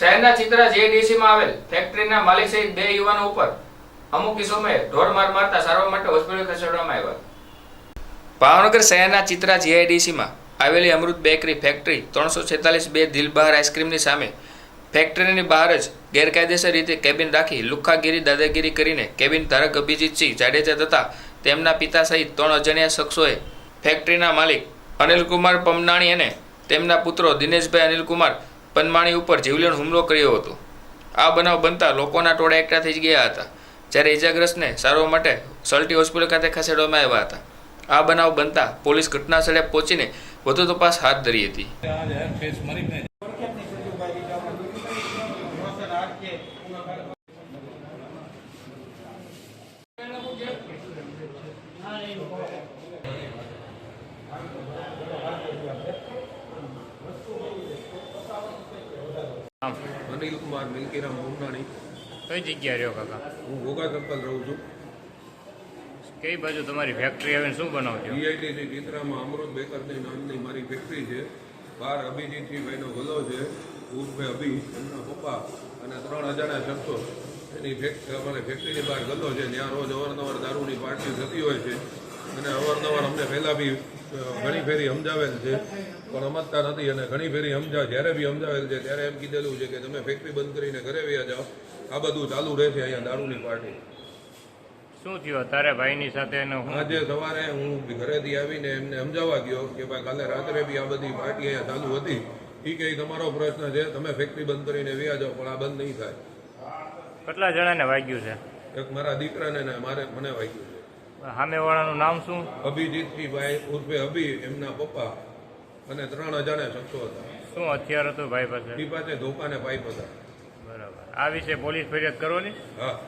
શહેરના ચિત્રા જેડીસીમાં આવેલ ફેક્ટરીના માલિક સહિત બે યુવાનો ઉપર અમુક કિસ્સોમાં ઢોરમાર મારતા સારવાર માટે હોસ્પિટલ ખસેડવામાં આવ્યા. ભાવનગર શહેરના ચિત્રા જીઆઈડીસીમાં આવેલી અમૃત બેકરી ફેક્ટરી ત્રણસો છેતાલીસ બે દિલબહાર આઈસ્ક્રીમની સામે ફેક્ટરીની બહાર જ ગેરકાયદેસર રીતે કેબિન રાખી લુખ્ખાગીરી દાદાગીરી કરીને કેબિન ધારક અભિજીતસિંહ જાડેજા તથા તેમના પિતા સહિત ત્રણ અજાણ્યા શખ્સોએ ફેક્ટરીના માલિક અનિલકુમાર પમનાણી અને તેમના પુત્રો દિનેશભાઈ અનિલકુમાર પનમાણી ઉપર જીવલેણ હુમલો કર્યો હતો. આ બનાવ બનતા લોકોના ટોળા એકઠા થઈ ગયા હતા. જ્યારે ઇજાગ્રસ્તને સારવાર માટે સલ્ટી હોસ્પિટલ ખાતે ખસેડવામાં આવ્યા હતા. આ બનાવ બનતા પોલીસ ઘટના સ્થળે પહોંચીને વધુ તપાસ હાથ ધરી હતી. અનિલ કુમાર મિલકીરામ ગુમનાણી કઈ જગ્યા રહ્યો કાકા? હું ઘોઘા સર્કલ રહું છું. કઈ બાજુ તમારી ફેક્ટરી આવીને શું બનાવજો? જીઆઈટીસી ગીતરામાં અમૃત બેકરની નામની મારી ફેક્ટરી છે. બાર અભિજીતસિંહ ભાઈનો ગલો છે. ઉર્ફે અભી એમના પપ્પા અને ત્રણ અજાણ્યા શખ્સો. એની ફેક્ટરી અમારે ફેક્ટરીની બહાર ગલો છે. ત્યાં રોજ અવારનવાર દારૂની પાર્ટી થતી હોય છે. અને અવારનવાર અમને પહેલાં બી ઘણી ફેરી સમજાવેલ છે પણ સમજતા નથી અને ઘણી ફેરી સમજા જ્યારે બી સમજાવેલ છે ત્યારે એમ કીધેલું છે કે તમે ફેક્ટરી બંધ કરીને ઘરે વ્યા જાઓ. આ બધું ચાલુ રહેશે અહીંયા દારૂની પાર્ટી. શું થયું? તારે ભાઈની સાથે આજે સવારે હું ઘરેથી આવીને એમને સમજાવવા ગયો કે ભાઈ કાલે રાત્રે બી આ બધી પાર્ટી અહીંયા ચાલુ હતી. એ કે તમારો પ્રશ્ન છે તમે ફેક્ટરી બંધ કરીને વ્યા જાઓ પણ આ બંધ નહીં થાય. કેટલા જણાને વાગ્યું છે? એક મારા દીકરાને મારે મને વાગ્યું છે. સામેવાળાનું નામ શું? અભિજીતજીભાઈ ઉર્ફે અભી એમના પપ્પા અને ત્રણ અજાણ્યા શખ્સો હતા. શું હથિયાર હતું ભાઈ પાસે? એ પાસે ધોકાને પાઇપ હતા. બરાબર. આ વિશે પોલીસ ફરિયાદ કરવાની? હા.